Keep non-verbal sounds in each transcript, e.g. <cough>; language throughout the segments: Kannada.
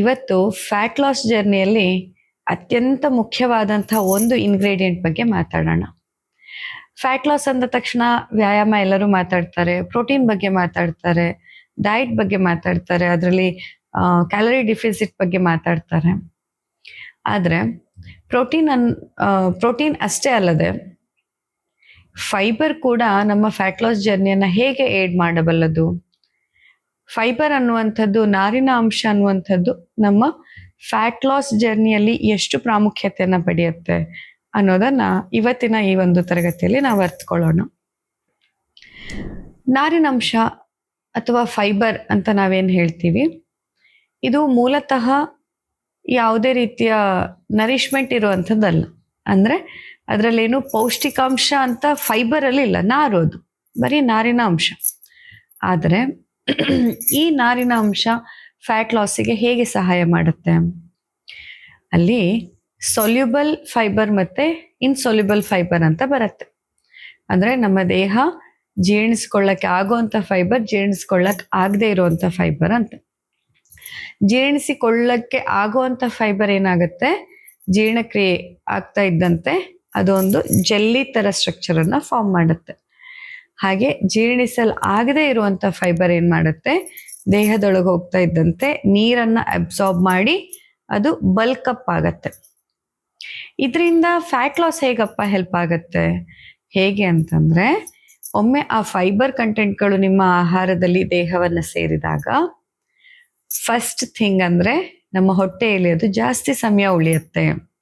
ಇವತ್ತು ಫ್ಯಾಟ್ ಲಾಸ್ ಜರ್ನಿಯಲ್ಲಿ ಅತ್ಯಂತ ಮುಖ್ಯವಾದಂತಹ ಒಂದು ಇಂಗ್ರೀಡಿಯೆಂಟ್ ಬಗ್ಗೆ ಮಾತಾಡೋಣ. ಫ್ಯಾಟ್ ಲಾಸ್ ಅಂದ ತಕ್ಷಣ ವ್ಯಾಯಾಮ ಎಲ್ಲರೂ ಮಾತಾಡ್ತಾರೆ ಪ್ರೋಟೀನ್ ಬಗ್ಗೆ ಮಾತಾಡ್ತಾರೆ ಡಯಟ್ ಬಗ್ಗೆ ಮಾತಾಡ್ತಾರೆ, ಅದರಲ್ಲಿ ಕ್ಯಾಲರಿ ಡಿಫಿಸಿಟ್ ಬಗ್ಗೆ ಮಾತಾಡ್ತಾರೆ. ಆದರೆ ಪ್ರೋಟೀನ್ ಅನ್ ಪ್ರೋಟೀನ್ ಅಷ್ಟೇ ಅಲ್ಲದೆ ಫೈಬರ್ ಕೂಡ ನಮ್ಮ ಫ್ಯಾಟ್ ಲಾಸ್ ಜರ್ನಿಯನ್ನು ಹೇಗೆ ಏಡ್ ಮಾಡಬಲ್ಲದು? ಫೈಬರ್ ಅನ್ನುವಂಥದ್ದು, ನಾರಿನ ಅಂಶ ಅನ್ನುವಂಥದ್ದು ನಮ್ಮ ಫ್ಯಾಟ್ ಲಾಸ್ ಜರ್ನಿಯಲ್ಲಿ ಎಷ್ಟು ಪ್ರಾಮುಖ್ಯತೆಯನ್ನು ಪಡೆಯುತ್ತೆ ಅನ್ನೋದನ್ನ ಇವತ್ತಿನ ಈ ಒಂದು ತರಗತಿಯಲ್ಲಿ ನಾವು ಅರ್ಥಕೊಳ್ಳೋಣ ನಾರಿನಂಶ ಅಥವಾ ಫೈಬರ್ ಅಂತ ನಾವೇನು ಹೇಳ್ತೀವಿ? ಇದು ಮೂಲತಃ ಯಾವುದೇ ರೀತಿಯ ನರಿಶ್ಮೆಂಟ್ ಇರುವಂಥದ್ದಲ್ಲ. ಅಂದ್ರೆ ಅದರಲ್ಲೇನು ಪೌಷ್ಟಿಕಾಂಶ ಅಂತ ಫೈಬರ್ ಅಲ್ಲಿ ಇಲ್ಲ ನಾರೋದು ಬರೀ ನಾರಿನ ಅಂಶ. ಆದರೆ ಈ ನಾರಿನ ಅಂಶ ಫ್ಯಾಟ್ ಲಾಸಿಗೆ ಹೇಗೆ ಸಹಾಯ ಮಾಡುತ್ತೆ? ಅಲ್ಲಿ ಸೊಲ್ಯೂಬಲ್ ಫೈಬರ್ ಮತ್ತೆ ಇನ್ಸೊಲ್ಯೂಬಲ್ ಫೈಬರ್ ಅಂತ ಬರುತ್ತೆ. ಅಂದ್ರೆ ನಮ್ಮ ದೇಹ ಜೀರ್ಣಿಸ್ಕೊಳ್ಳಕ್ಕೆ ಆಗುವಂತ ಫೈಬರ್ ಜೀರ್ಣಿಸ್ಕೊಳ್ಳಕ್ ಆಗದೆ ಇರುವಂತ ಫೈಬರ್ ಅಂತ. ಜೀರ್ಣಿಸಿಕೊಳ್ಳಕ್ಕೆ ಆಗುವಂತ ಫೈಬರ್ ಏನಾಗುತ್ತೆ? ಜೀರ್ಣಕ್ರಿಯೆ ಆಗ್ತಾ ಇದ್ದಂತೆ ಅದೊಂದು ಜೆಲ್ಲಿ ತರ ಸ್ಟ್ರಕ್ಚರ್ ಅನ್ನ ಫಾರ್ಮ್ ಮಾಡುತ್ತೆ. ಹಾಗೆ ಜೀರ್ಣಿಸಲ್ ಆಗದೆ ಇರುವಂತ ಫೈಬರ್ ಏನ್ ಮಾಡುತ್ತೆ? ದೇಹದೊಳಗೆ ಹೋಗ್ತಾ ಇದ್ದಂತೆ ನೀರನ್ನ ಅಬ್ಸಾರ್ಬ್ ಮಾಡಿ ಅದು ಬಲ್ಕ್ ಅಪ್ ಆಗತ್ತೆ. ಇದರಿಂದ ಫ್ಯಾಟ್ ಲಾಸ್ ಹೇಗಪ್ಪ ಹೆಲ್ಪ್ ಆಗತ್ತೆ? ಹೇಗೆ ಅಂತಂದ್ರೆ ಒಮ್ಮೆ ಆ ಫೈಬರ್ ಕಂಟೆಂಟ್ಗಳು ನಿಮ್ಮ ಆಹಾರದಲ್ಲಿ ದೇಹವನ್ನ ಸೇರಿದಾಗ ಫಸ್ಟ್ ಥಿಂಗ್ ಅಂದ್ರೆ ನಮ್ಮ ಹೊಟ್ಟೆಯಲ್ಲಿ ಅದು ಜಾಸ್ತಿ ಸಮಯ ಉಳಿಯುತ್ತೆ.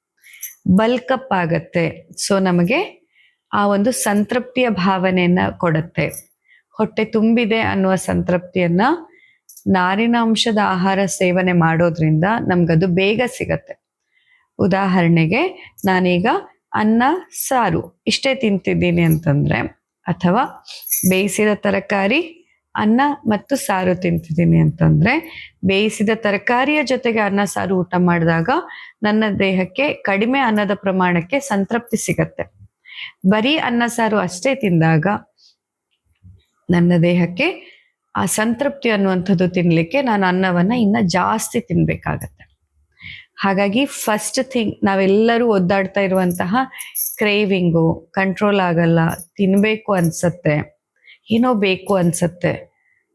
ಬಲ್ಕಪ್ ಆಗತ್ತೆ. ಸೊ ನಮಗೆ ಆ ಒಂದು ಸಂತೃಪ್ತಿಯ ಭಾವನೆಯನ್ನ ಕೊಡುತ್ತೆ. ಹೊಟ್ಟೆ ತುಂಬಿದೆ ಅನ್ನುವ ಸಂತೃಪ್ತಿಯನ್ನ ನಾರಿನಾಂಶದ ಆಹಾರ ಸೇವನೆ ಮಾಡೋದ್ರಿಂದ ನಮ್ಗದು ಬೇಗ ಸಿಗತ್ತೆ. ಉದಾಹರಣೆಗೆ ನಾನೀಗ ಅನ್ನ, ಸಾರು ಇಷ್ಟೇ ತಿಂತಿದ್ದೀನಿ ಅಂತಂದ್ರೆ ಅಥವಾ ಬೇಯಿಸಿದ ತರಕಾರಿ, ಅನ್ನ ಮತ್ತು ಸಾರು ತಿಂತಿದ್ದೀನಿ ಅಂತಂದ್ರೆ ಬೇಯಿಸಿದ ತರಕಾರಿಯ ಜೊತೆಗೆ ಅನ್ನ, ಸಾರು ಊಟ ಮಾಡಿದಾಗ ನನ್ನ ದೇಹಕ್ಕೆ ಕಡಿಮೆ ಅನ್ನದ ಪ್ರಮಾಣಕ್ಕೆ ಸಂತೃಪ್ತಿ ಸಿಗತ್ತೆ. ಬರೀ ಅನ್ನ ಸಾರು ಅಷ್ಟೇ ತಿಂದಾಗ ನನ್ನ ದೇಹಕ್ಕೆ ಆ ಸಂತೃಪ್ತಿ ಅನ್ನುವಂಥದ್ದು ತಿನ್ಲಿಕ್ಕೆ ನಾನು ಅನ್ನವನ್ನ ಇನ್ನ ಜಾಸ್ತಿ ತಿನ್ಬೇಕಾಗತ್ತೆ. ಹಾಗಾಗಿ ಫಸ್ಟ್ ಥಿಂಗ್ ನಾವೆಲ್ಲರೂ ಒದ್ದಾಡ್ತಾ ಇರುವಂತಹ ಕ್ರೇವಿಂಗು ಕಂಟ್ರೋಲ್ ಆಗಲ್ಲ, ತಿನ್ಬೇಕು ಅನ್ಸತ್ತೆ, ಏನೋ ಬೇಕು ಅನ್ಸತ್ತೆ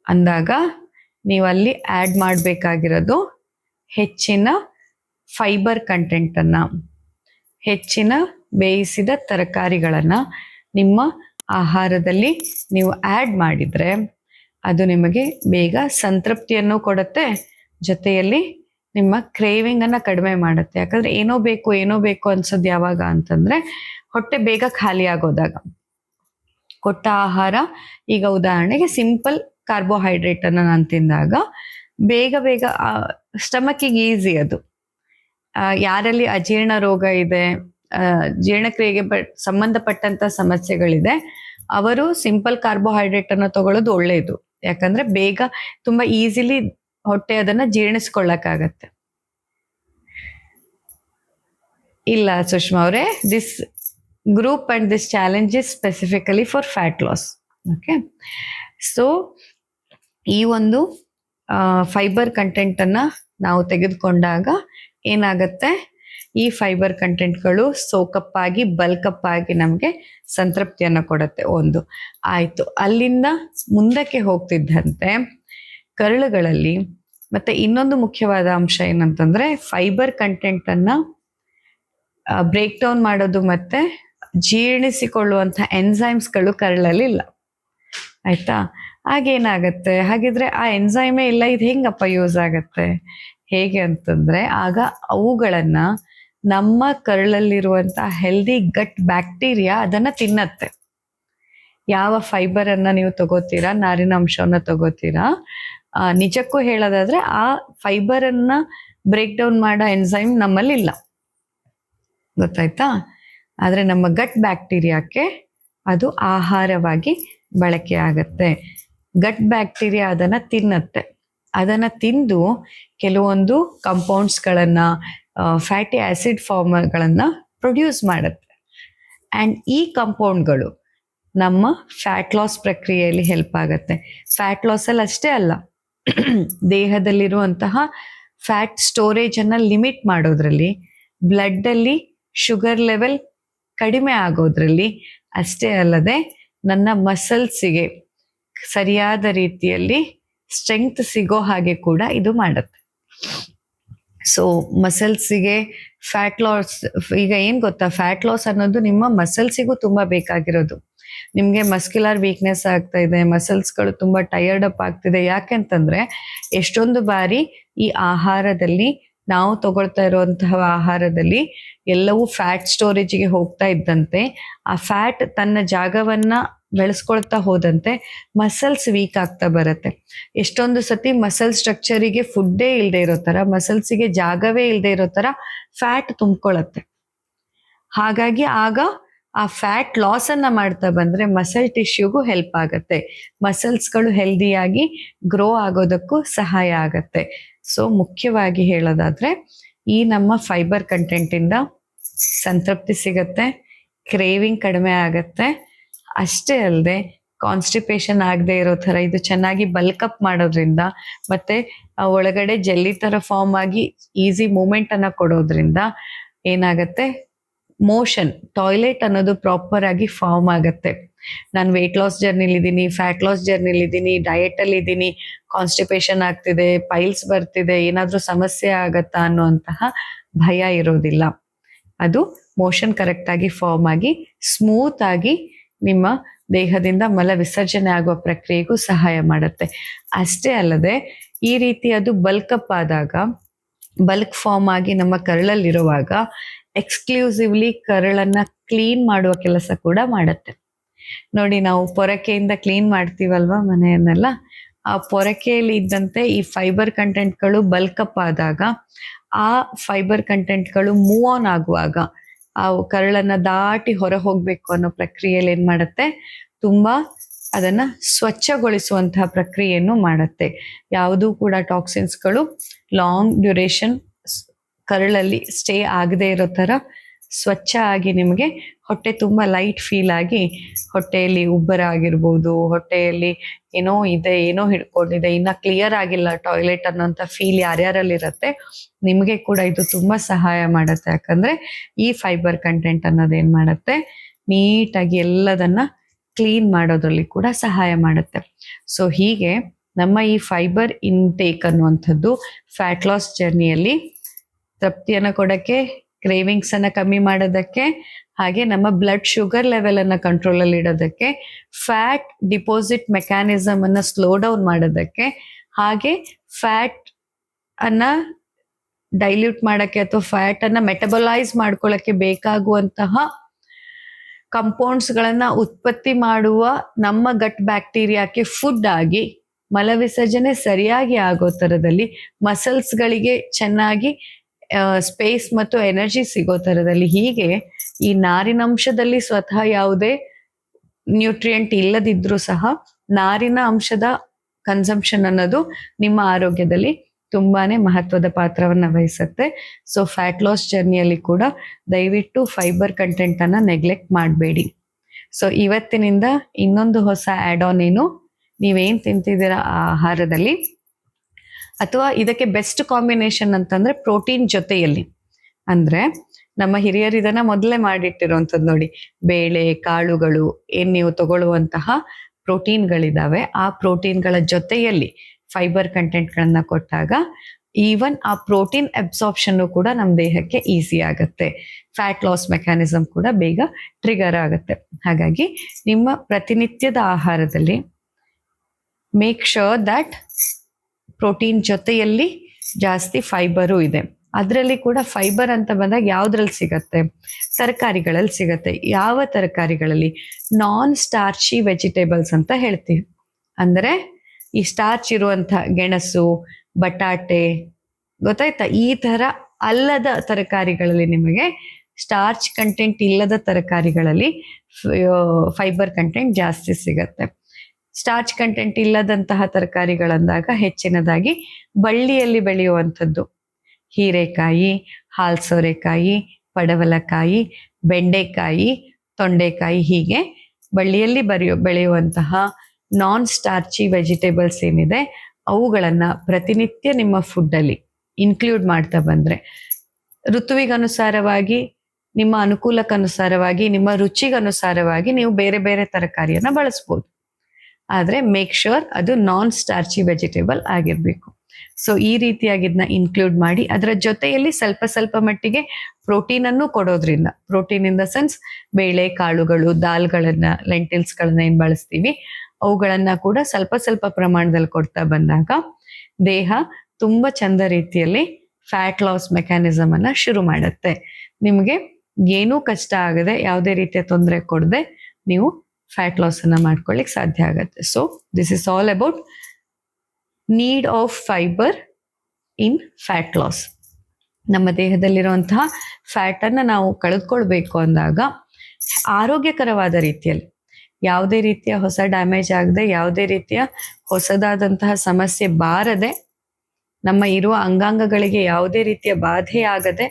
ಅಂದಾಗ ನೀವು ಅಲ್ಲಿ ಆ್ಯಡ್ ಮಾಡಬೇಕಾಗಿರೋದು ಹೆಚ್ಚಿನ ಫೈಬರ್ ಕಂಟೆಂಟನ್ನು ಹೆಚ್ಚಿನ ಬೇಯಿಸಿದ ತರಕಾರಿಗಳನ್ನು ನಿಮ್ಮ ಆಹಾರದಲ್ಲಿ ನೀವು ಆ್ಯಡ್ ಮಾಡಿದರೆ ಅದು ನಿಮಗೆ ಬೇಗ ಸಂತೃಪ್ತಿಯನ್ನು ಕೊಡುತ್ತೆ. ಜೊತೆಯಲ್ಲಿ ನಿಮ್ಮ ಕ್ರೇವಿಂಗನ್ನು ಕಡಿಮೆ ಮಾಡುತ್ತೆ. ಯಾಕಂದರೆ ಏನೋ ಬೇಕು ಏನೋ ಬೇಕು ಅನ್ಸೋದು ಯಾವಾಗ ಅಂತಂದರೆ ಹೊಟ್ಟೆ ಬೇಗ ಖಾಲಿಯಾಗೋದಾಗ ಕೊಟ್ಟ ಆಹಾರ, ಈಗ ಉದಾಹರಣೆಗೆ ಸಿಂಪಲ್ ಕಾರ್ಬೋಹೈಡ್ರೇಟನ್ನು ನಾನು ತಿಂದಾಗ ಬೇಗ ಬೇಗ ಸ್ಟಮಕ್ಕಿಗೆ ಈಸಿ ಅದು. ಯಾರಲ್ಲಿ ಅಜೀರ್ಣ ರೋಗ ಇದೆ ಜೀರ್ಣಕ್ರಿಯೆಗೆ ಸಂಬಂಧಪಟ್ಟಂತ ಸಮಸ್ಯೆಗಳಿದೆ. ಅವರು ಸಿಂಪಲ್ ಕಾರ್ಬೋಹೈಡ್ರೇಟ್ ಅನ್ನು ತಗೊಳ್ಳೋದು ಒಳ್ಳೆಯದು ಯಾಕಂದ್ರೆ ಬೇಗ ತುಂಬಾ ಈಸಿಲಿ ಹೊಟ್ಟೆ ಅದನ್ನ ಜೀರ್ಣಿಸ್ಕೊಳ್ಳಕ್ಕಾಗತ್ತೆ. ಇಲ್ಲ ಸುಷ್ಮಾ ಅವರೇ this group and this challenge is specifically for fat loss okay so ಈ ಒಂದು ಫೈಬರ್ ಕಂಟೆಂಟ್ ಅನ್ನ ನಾವು ತೆಗೆದುಕೊಂಡಾಗ ಏನಾಗತ್ತೆ? ಈ ಫೈಬರ್ ಕಂಟೆಂಟ್ಗಳು ಸೋಕಪ್ ಆಗಿ ಬಲ್ಕಪ್ ಆಗಿ ನಮಗೆ ಸಂತೃಪ್ತಿಯನ್ನು ಕೊಡುತ್ತೆ ಒಂದು. ಆಯಿತು, ಅಲ್ಲಿಂದ ಮುಂದಕ್ಕೆ ಹೋಗ್ತಿದ್ದಂತೆ ಕರುಳುಗಳಲ್ಲಿ, ಮತ್ತೆ ಇನ್ನೊಂದು ಮುಖ್ಯವಾದ ಅಂಶ ಏನಂತಂದ್ರೆ ಫೈಬರ್ ಕಂಟೆಂಟ್ ಅನ್ನ ಬ್ರೇಕ್ ಡೌನ್ ಮಾಡೋದು ಮತ್ತೆ ಜೀರ್ಣಿಸಿಕೊಳ್ಳುವಂತಹ ಎನ್ಸೈಮ್ಸ್ಗಳು ಕರಳಲ್ಲಿ ಇಲ್ಲ. ಆಯ್ತಾ? ಆಗೇನಾಗತ್ತೆ ಹಾಗಿದ್ರೆ ಆ ಎನ್ಸೈಮೇ ಇಲ್ಲ, ಇದು ಹೆಂಗಪ್ಪ ಯೂಸ್ ಆಗತ್ತೆ? ಹೇಗೆ ಅಂತಂದ್ರೆ, ಆಗ ಅವುಗಳನ್ನ ನಮ್ಮ ಕರುಳಲ್ಲಿರುವಂತ ಹೆಲ್ದಿ ಗಟ್ ಬ್ಯಾಕ್ಟೀರಿಯಾ ಅದನ್ನ ತಿನ್ನತ್ತೆ. ಯಾವ ಫೈಬರ್ ಅನ್ನ ನೀವು ತಗೋತೀರಾ, ನಾರಿನ ಅಂಶವನ್ನ ತಗೋತೀರಾ ನಿಜಕ್ಕೂ ಹೇಳೋದಾದ್ರೆ ಆ ಫೈಬರ್ ಅನ್ನ ಬ್ರೇಕ್ ಡೌನ್ ಮಾಡೋ ಎನ್ಸೈಮ್ ನಮ್ಮಲ್ಲಿ ಇಲ್ಲ. ಗೊತ್ತಾಯ್ತಾ? ಆದ್ರೆ ನಮ್ಮ ಗಟ್ ಬ್ಯಾಕ್ಟೀರಿಯಾಕ್ಕೆ ಅದು ಆಹಾರವಾಗಿ ಬಳಕೆ ಆಗತ್ತೆ. ಗಟ್ ಬ್ಯಾಕ್ಟೀರಿಯಾ ಅದನ್ನ ತಿನ್ನತ್ತೆ. ಅದನ್ನ ತಿಂದು ಕೆಲವೊಂದು ಕಂಪೌಂಡ್ಸ್ಗಳನ್ನ ಫ್ಯಾಟಿ ಆಸಿಡ್ ಫಾರ್ಮ್ಗಳನ್ನು ಪ್ರೊಡ್ಯೂಸ್ ಮಾಡುತ್ತೆ. ಆ್ಯಂಡ್ ಈ ಕಂಪೌಂಡ್ಗಳು ನಮ್ಮ ಫ್ಯಾಟ್ ಲಾಸ್ ಪ್ರಕ್ರಿಯೆಯಲ್ಲಿ ಹೆಲ್ಪ್ ಆಗುತ್ತೆ. ಫ್ಯಾಟ್ ಲಾಸಲ್ಲಿ ಅಷ್ಟೇ ಅಲ್ಲ, <clears throat> ದೇಹದಲ್ಲಿರುವಂತಹ ಫ್ಯಾಟ್ ಸ್ಟೋರೇಜನ್ನು ಲಿಮಿಟ್ ಮಾಡೋದ್ರಲ್ಲಿ ಬ್ಲಡ್ಡಲ್ಲಿ ಶುಗರ್ ಲೆವೆಲ್ ಕಡಿಮೆ ಆಗೋದ್ರಲ್ಲಿ ಅಷ್ಟೇ ಅಲ್ಲದೆ ನನ್ನ ಮಸಲ್ಸಿಗೆ ಸರಿಯಾದ ರೀತಿಯಲ್ಲಿ ಸ್ಟ್ರೆಂಗ್ತ್ ಸಿಗೋ ಹಾಗೆ ಕೂಡ ಇದು ಮಾಡುತ್ತೆ. ಸೊ ಮಸಲ್ಸಿಗೆ ಫ್ಯಾಟ್ ಲಾಸ್ ಈಗ ಏನ್ ಗೊತ್ತಾ? ಫ್ಯಾಟ್ ಲಾಸ್ ಅನ್ನೋದು ನಿಮ್ಮ ಮಸಲ್ಸಿಗೂ ತುಂಬಾ ಬೇಕಾಗಿರೋದು. ನಿಮಗೆ ಮಸ್ಕ್ಯುಲರ್ ವೀಕ್ನೆಸ್ ಆಗ್ತಾ ಇದೆ ಮಸಲ್ಸ್ಗಳು ತುಂಬಾ ಟಯರ್ಡ್ ಅಪ್ ಆಗ್ತಿದೆ. ಯಾಕೆಂತಂದ್ರೆ ಎಷ್ಟೊಂದು ಬಾರಿ ಈ ಆಹಾರದಲ್ಲಿ ನಾವು ತಗೊಳ್ತಾ ಇರುವಂತಹ ಆಹಾರದಲ್ಲಿ ಎಲ್ಲವೂ ಫ್ಯಾಟ್ ಸ್ಟೋರೇಜ್ಗೆ ಹೋಗ್ತಾ ಇದ್ದಂತೆ, ಆ ಫ್ಯಾಟ್ ತನ್ನ ಜಾಗವನ್ನ ಬೆಳೆಸ್ಕೊಳ್ತಾ ಹೋದಂತೆ ಮಸಲ್ಸ್ ವೀಕ್ ಆಗ್ತಾ ಬರುತ್ತೆ. ಎಷ್ಟೊಂದು ಸತಿ ಮಸಲ್ ಸ್ಟ್ರಕ್ಚರಿಗೆ ಫುಡ್ಡೇ ಇಲ್ಲದೆ ಇರೋ ತರ ಮಸಲ್ಸಿಗೆ ಜಾಗವೇ ಇಲ್ಲದೆ ಇರೋ ತರ ಫ್ಯಾಟ್ ತುಂಬ್ಕೊಳತ್ತೆ. ಹಾಗಾಗಿ ಆಗ ಆ ಫ್ಯಾಟ್ ಲಾಸ್ ಅನ್ನ ಮಾಡ್ತಾ ಬಂದ್ರೆ ಮಸಲ್ ಟಿಶ್ಯೂಗೂ ಹೆಲ್ಪ್ ಆಗತ್ತೆ. ಮಸಲ್ಸ್ಗಳು ಹೆಲ್ದಿಯಾಗಿ ಗ್ರೋ ಆಗೋದಕ್ಕೂ ಸಹಾಯ ಆಗತ್ತೆ. ಸೊ ಮುಖ್ಯವಾಗಿ ಹೇಳೋದಾದ್ರೆ ಈ ನಮ್ಮ ಫೈಬರ್ ಕಂಟೆಂಟ್ ಇಂದ ಸಂತೃಪ್ತಿ ಸಿಗತ್ತೆ ಕ್ರೇವಿಂಗ್ ಕಡಿಮೆ ಆಗತ್ತೆ ಅಷ್ಟೇ ಅಲ್ಲದೆ ಕಾನ್ಸ್ಟಿಪೇಷನ್ ಆಗದೆ ಇರೋ ಥರ ಇದು ಚೆನ್ನಾಗಿ ಬಲ್ಕಪ್ ಮಾಡೋದ್ರಿಂದ ಮತ್ತೆ ಒಳಗಡೆ ಜೆಲ್ಲಿ ಥರ ಫಾರ್ಮ್ ಆಗಿ ಈಸಿ ಮೂಮೆಂಟ್ ಅನ್ನ ಕೊಡೋದ್ರಿಂದ ಏನಾಗತ್ತೆ? ಮೋಷನ್ ಟಾಯ್ಲೆಟ್ ಅನ್ನೋದು ಪ್ರಾಪರ್ ಆಗಿ ಫಾರ್ಮ್ ಆಗತ್ತೆ. ನಾನು ವೆಯ್ಟ್ ಲಾಸ್ ಜರ್ನಿಲ್ ಇದ್ದೀನಿ ಫ್ಯಾಟ್ ಲಾಸ್ ಜರ್ನಿಲ್ ಇದ್ದೀನಿ ಡಯಟ್ ಅಲ್ಲಿ ಇದ್ದೀನಿ ಕಾನ್ಸ್ಟಿಪೇಷನ್ ಆಗ್ತಿದೆ ಪೈಲ್ಸ್ ಬರ್ತಿದೆ, ಏನಾದ್ರೂ ಸಮಸ್ಯೆ ಆಗತ್ತಾ ಅನ್ನುವಂತಹ ಭಯ ಇರೋದಿಲ್ಲ. ಅದು ಮೋಷನ್ ಕರೆಕ್ಟ್ ಆಗಿ ಫಾರ್ಮ್ ಆಗಿ ಸ್ಮೂತ್ ಆಗಿ ನಿಮ್ಮ ದೇಹದಿಂದ ಮಲ ವಿಸರ್ಜನೆ ಆಗುವ ಪ್ರಕ್ರಿಯೆಗೂ ಸಹಾಯ ಮಾಡುತ್ತೆ. ಅಷ್ಟೇ ಅಲ್ಲದೆ, ಈ ರೀತಿ ಅದು ಬಲ್ಕಪ್ ಆದಾಗ ಬಲ್ಕ್ ಫಾರ್ಮ್ ಆಗಿ ನಮ್ಮ ಕರಳಲ್ಲಿರುವಾಗ ಎಕ್ಸ್ಕ್ಲೂಸಿವ್ಲಿ ಕರಳನ್ನ ಕ್ಲೀನ್ ಮಾಡುವ ಕೆಲಸ ಕೂಡ ಮಾಡುತ್ತೆ. ನೋಡಿ, ನಾವು ಪೊರಕೆಯಿಂದ ಕ್ಲೀನ್ ಮಾಡ್ತೀವಲ್ವಾ ಮನೆಯನ್ನೆಲ್ಲ? ಆ ಪೊರಕೆಯಲ್ಲಿ ಇದ್ದಂತೆ ಈ ಫೈಬರ್ ಕಂಟೆಂಟ್ಗಳು ಬಲ್ಕಪ್ ಆದಾಗ, ಆ ಫೈಬರ್ ಕಂಟೆಂಟ್ಗಳು ಮೂವ್ ಆನ್ ಆಗುವಾಗ ಆ ಕರಳನ್ನ ದಾಟಿ ಹೊರ ಹೋಗ್ಬೇಕು ಅನ್ನೋ ಪ್ರಕ್ರಿಯೆಯಲ್ಲಿ ಏನ್ ಮಾಡುತ್ತೆ? ತುಂಬಾ ಅದನ್ನ ಸ್ವಚ್ಛಗೊಳಿಸುವಂತಹ ಪ್ರಕ್ರಿಯೆಯನ್ನು ಮಾಡುತ್ತೆ. ಯಾವುದೂ ಕೂಡ ಟಾಕ್ಸಿನ್ಸ್ಗಳು ಲಾಂಗ್ ಡ್ಯೂರೇಷನ್, ಕರಳಲ್ಲಿ ಸ್ಟೇ ಆಗದೆ ಇರೋ ತರ ಸ್ವಚ್ಛ ಆಗಿ ನಿಮಗೆ ಹೊಟ್ಟೆ ತುಂಬ ಲೈಟ್ ಫೀಲ್ ಆಗಿ ಹೊಟ್ಟೆಯಲ್ಲಿ ಉಬ್ಬರ ಆಗಿರ್ಬೋದು, ಹೊಟ್ಟೆಯಲ್ಲಿ ಏನೋ ಇದೆ, ಏನೋ ಹಿಡ್ಕೊಂಡಿದೆ, ಇನ್ನ ಕ್ಲಿಯರ್ ಆಗಿಲ್ಲ ಟಾಯ್ಲೆಟ್ ಅನ್ನೋಂಥ ಫೀಲ್ ಯಾರ್ಯಾರಲ್ಲಿ ಇರುತ್ತೆ ನಿಮಗೆ ಕೂಡ ಇದು ತುಂಬಾ ಸಹಾಯ ಮಾಡುತ್ತೆ. ಯಾಕಂದ್ರೆ ಈ ಫೈಬರ್ ಕಂಟೆಂಟ್ ಅನ್ನೋದು ಏನ್ ಮಾಡುತ್ತೆ, ನೀಟಾಗಿ ಎಲ್ಲದನ್ನ ಕ್ಲೀನ್ ಮಾಡೋದ್ರಲ್ಲಿ ಕೂಡ ಸಹಾಯ ಮಾಡುತ್ತೆ. ಸೊ ಹೀಗೆ ನಮ್ಮ ಈ ಫೈಬರ್ ಇನ್ಟೇಕ್ ಅನ್ನುವಂಥದ್ದು ಫ್ಯಾಟ್ ಲಾಸ್ ಜರ್ನಿಯಲ್ಲಿ ತೃಪ್ತಿಯನ್ನು ಕೊಡಕ್ಕೆ ಕ್ರೇವಿಂಗ್ಸ್ ಅನ್ನ ಕಮ್ಮಿ ಮಾಡೋದಕ್ಕೆ, ಹಾಗೆ ನಮ್ಮ ಬ್ಲಡ್ ಶುಗರ್ ಲೆವೆಲನ್ನು ಕಂಟ್ರೋಲಲ್ಲಿ ಇಡೋದಕ್ಕೆ ಫ್ಯಾಟ್ ಡಿಪಾಸಿಟ್ ಮೆಕ್ಯಾನಿಸಮ್ ಅನ್ನ ಸ್ಲೋ ಡೌನ್ ಮಾಡೋದಕ್ಕೆ, ಹಾಗೆ ಫ್ಯಾಟ್ ಅನ್ನು ಡೈಲ್ಯೂಟ್ ಮಾಡೋಕ್ಕೆ ಅಥವಾ ಫ್ಯಾಟ್ ಅನ್ನ ಮೆಟಬಲೈಸ್ ಮಾಡ್ಕೊಳ್ಳೋಕ್ಕೆ ಬೇಕಾಗುವಂತಹ ಕಂಪೌಂಡ್ಸ್ಗಳನ್ನು ಉತ್ಪತ್ತಿ ಮಾಡುವ ನಮ್ಮ ಗಟ್ ಬ್ಯಾಕ್ಟೀರಿಯಾಕ್ಕೆ ಫುಡ್ ಆಗಿ, ಮಲವಿಸರ್ಜನೆ ಸರಿಯಾಗಿ ಆಗೋ ಥರದಲ್ಲಿ ಮಸಲ್ಸ್ಗಳಿಗೆ ಚೆನ್ನಾಗಿ ಸ್ಪೇಸ್ ಮತ್ತು ಎನರ್ಜಿ ಸಿಗೋ ತರದಲ್ಲಿ ಹೀಗೆ ಈ ನಾರಿನಂಶದಲ್ಲಿ ಸ್ವತಃ ಯಾವುದೇ ನ್ಯೂಟ್ರಿಯೆಂಟ್ ಇಲ್ಲದಿದ್ರೂ ಸಹ ನಾರಿನ ಅಂಶದ ಕನ್ಸಂಪ್ಷನ್ ಅನ್ನೋದು ನಿಮ್ಮ ಆರೋಗ್ಯದಲ್ಲಿ ತುಂಬಾನೇ ಮಹತ್ವದ ಪಾತ್ರವನ್ನ ವಹಿಸುತ್ತೆ. ಸೊ ಫ್ಯಾಟ್ ಲಾಸ್ ಜರ್ನಿಯಲ್ಲಿ ಕೂಡ ದಯವಿಟ್ಟು ಫೈಬರ್ ಕಂಟೆಂಟ್ ಅನ್ನ ನೆಗ್ಲೆಕ್ಟ್ ಮಾಡಬೇಡಿ. ಸೊ ಇವತ್ತಿನಿಂದ ಇನ್ನೊಂದು ಹೊಸ ಆಡ್ ಆನ್ ಏನು? ನೀವೇನ್ ತಿಂತಿದ್ದೀರಾ ಆ ಆಹಾರದಲ್ಲಿ? ಅಥವಾ ಇದಕ್ಕೆ ಬೆಸ್ಟ್ ಕಾಂಬಿನೇಷನ್ ಅಂತಂದ್ರೆ ಪ್ರೋಟೀನ್ ಜೊತೆಯಲ್ಲಿ. ಅಂದ್ರೆ ನಮ್ಮ ಹಿರಿಯರು ಇದನ್ನ ಮೊದಲೇ ಮಾಡಿಟ್ಟಿರುವಂಥದ್ದು ನೋಡಿ. ಬೇಳೆ, ಕಾಳುಗಳು, ಏನ್ ನೀವು ತಗೊಳ್ಳುವಂತಹ ಪ್ರೋಟೀನ್ಗಳಿದಾವೆ ಆ ಪ್ರೋಟೀನ್ಗಳ ಜೊತೆಯಲ್ಲಿ ಫೈಬರ್ ಕಂಟೆಂಟ್ಗಳನ್ನ ಕೊಟ್ಟಾಗ ಈವನ್ ಆ ಪ್ರೋಟೀನ್ ಅಬ್ಸಾರ್ಪ್ಷನ್ ಕೂಡ ನಮ್ಮ ದೇಹಕ್ಕೆ ಈಸಿ ಆಗುತ್ತೆ. ಫ್ಯಾಟ್ ಲಾಸ್ ಮೆಕ್ಯಾನಿಸಮ್ ಕೂಡ ಬೇಗ ಟ್ರಿಗರ್ ಆಗುತ್ತೆ. ಹಾಗಾಗಿ ನಿಮ್ಮ ಪ್ರತಿನಿತ್ಯದ ಆಹಾರದಲ್ಲಿ ಮೇಕ್ ಶೋರ್ ದಟ್ ಪ್ರೋಟೀನ್ ಜೊತೆಯಲ್ಲಿ ಜಾಸ್ತಿ ಫೈಬರು ಇದೆ. ಅದರಲ್ಲಿ ಕೂಡ ಫೈಬರ್ ಅಂತ ಬಂದಾಗ ಯಾವುದ್ರಲ್ಲಿ ಸಿಗತ್ತೆ? ತರಕಾರಿಗಳಲ್ಲಿ ಸಿಗತ್ತೆ. ಯಾವ ತರಕಾರಿಗಳಲ್ಲಿ? ನಾನ್ ಸ್ಟಾರ್ಚಿ ವೆಜಿಟೇಬಲ್ಸ್ ಅಂತ ಹೇಳ್ತೀವಿ. ಅಂದರೆ ಈ ಸ್ಟಾರ್ಚ್ ಇರುವಂಥ ಗೆಣಸು, ಬಟಾಟೆ, ಗೊತ್ತಾಯ್ತಾ? ಈ ಥರ ಅಲ್ಲದ ತರಕಾರಿಗಳಲ್ಲಿ ನಿಮಗೆ ಸ್ಟಾರ್ಚ್ ಕಂಟೆಂಟ್ ಇಲ್ಲದ ತರಕಾರಿಗಳಲ್ಲಿ ಫೈಬರ್ ಕಂಟೆಂಟ್ ಜಾಸ್ತಿ ಸಿಗತ್ತೆ. ಸ್ಟಾರ್ಚ್ ಕಂಟೆಂಟ್ ಇಲ್ಲದಂತಹ ತರಕಾರಿಗಳಂದಾಗ ಹೆಚ್ಚಿನದಾಗಿ ಬಳ್ಳಿಯಲ್ಲಿ ಬೆಳೆಯುವಂಥದ್ದು. ಹೀರೆಕಾಯಿ, ಹಾಲ್ಸೋರೆಕಾಯಿ, ಪಡವಲಕಾಯಿ, ಬೆಂಡೆಕಾಯಿ, ತೊಂಡೆಕಾಯಿ ಹೀಗೆ ಬಳ್ಳಿಯಲ್ಲಿ ಬರೆಯೋ, ಬೆಳೆಯುವಂತಹ ನಾನ್ ಸ್ಟಾರ್ಚಿ ವೆಜಿಟೇಬಲ್ಸ್ ಏನಿದೆ, ಅವುಗಳನ್ನು ಪ್ರತಿನಿತ್ಯ ನಿಮ್ಮ ಫುಡ್ಡಲ್ಲಿ ಇನ್ಕ್ಲೂಡ್ ಮಾಡ್ತಾ ಬಂದ್ರೆ ಋತುವಿಗನುಸಾರವಾಗಿ, ನಿಮ್ಮ ಅನುಕೂಲಕ್ಕನುಸಾರವಾಗಿ, ನಿಮ್ಮ ರುಚಿಗನುಸಾರವಾಗಿ ನೀವು ಬೇರೆ ಬೇರೆ ತರಕಾರಿಯನ್ನ ಬಳಸ್ಬೋದು. ಆದ್ರೆ ಮೇಕ್ ಶೋರ್ ಅದು ನಾನ್ ಸ್ಟಾರ್ಚಿ ವೆಜಿಟೇಬಲ್ ಆಗಿರಬೇಕು. ಸೊ ಈ ರೀತಿಯಾಗಿ ಇದನ್ನ ಇನ್ಕ್ಲೂಡ್ ಮಾಡಿ, ಅದರ ಜೊತೆಯಲ್ಲಿ ಸ್ವಲ್ಪ ಸ್ವಲ್ಪ ಮಟ್ಟಿಗೆ ಪ್ರೋಟೀನ್ ಅನ್ನು ಕೊಡೋದ್ರಿಂದ ಪ್ರೋಟೀನ್ ಇನ್ ದ ಸೆನ್ಸ್ ಬೇಳೆ, ಕಾಳುಗಳು, ದಾಲ್ಗಳನ್ನ ಲೆಂಟಿಲ್ಸ್ಗಳನ್ನ ಏನ್ ಬಳಸ್ತೀವಿ, ಅವುಗಳನ್ನ ಕೂಡ ಸ್ವಲ್ಪ ಸ್ವಲ್ಪ ಪ್ರಮಾಣದಲ್ಲಿ ಕೊಡ್ತಾ ಬಂದಾಗ ದೇಹ ತುಂಬಾ ಚಂದ ರೀತಿಯಲ್ಲಿ ಫ್ಯಾಟ್ ಲಾಸ್ ಮೆಕ್ಯಾನಿಸಮ್ ಅನ್ನ ಶುರು ಮಾಡುತ್ತೆ. ನಿಮಗೆ ಏನೂ ಕಷ್ಟ ಆಗದೆ, ಯಾವುದೇ ರೀತಿಯ ತೊಂದರೆ ಕೊಡದೆ ನೀವು ಫ್ಯಾಟ್ ಲಾಸ್ ಅನ್ನ ಮಾಡ್ಕೊಳ್ಳಿಕ್ ಸಾಧ್ಯ ಆಗುತ್ತೆ. So this is all about need of fibre in fat loss ನಮ್ಮ ದೇಹದಲ್ಲಿರುವಂತಹ ಫ್ಯಾಟ್ ಅನ್ನ ನಾವು ಕಳೆದುಕೊಳ್ಬೇಕು ಅಂದಾಗ ಆರೋಗ್ಯಕರವಾದ ರೀತಿಯಲ್ಲಿ, ಯಾವುದೇ ರೀತಿಯ ಹೊಸ ಡ್ಯಾಮೇಜ್ ಆಗದೆ, ಯಾವುದೇ ರೀತಿಯ ಹೊಸದಾದಂತಹ ಸಮಸ್ಯೆ ಬಾರದೆ, ನಮ್ಮ ಇರುವ ಅಂಗಾಂಗಗಳಿಗೆ ಯಾವುದೇ ರೀತಿಯ ಬಾಧೆಯಾಗದೆ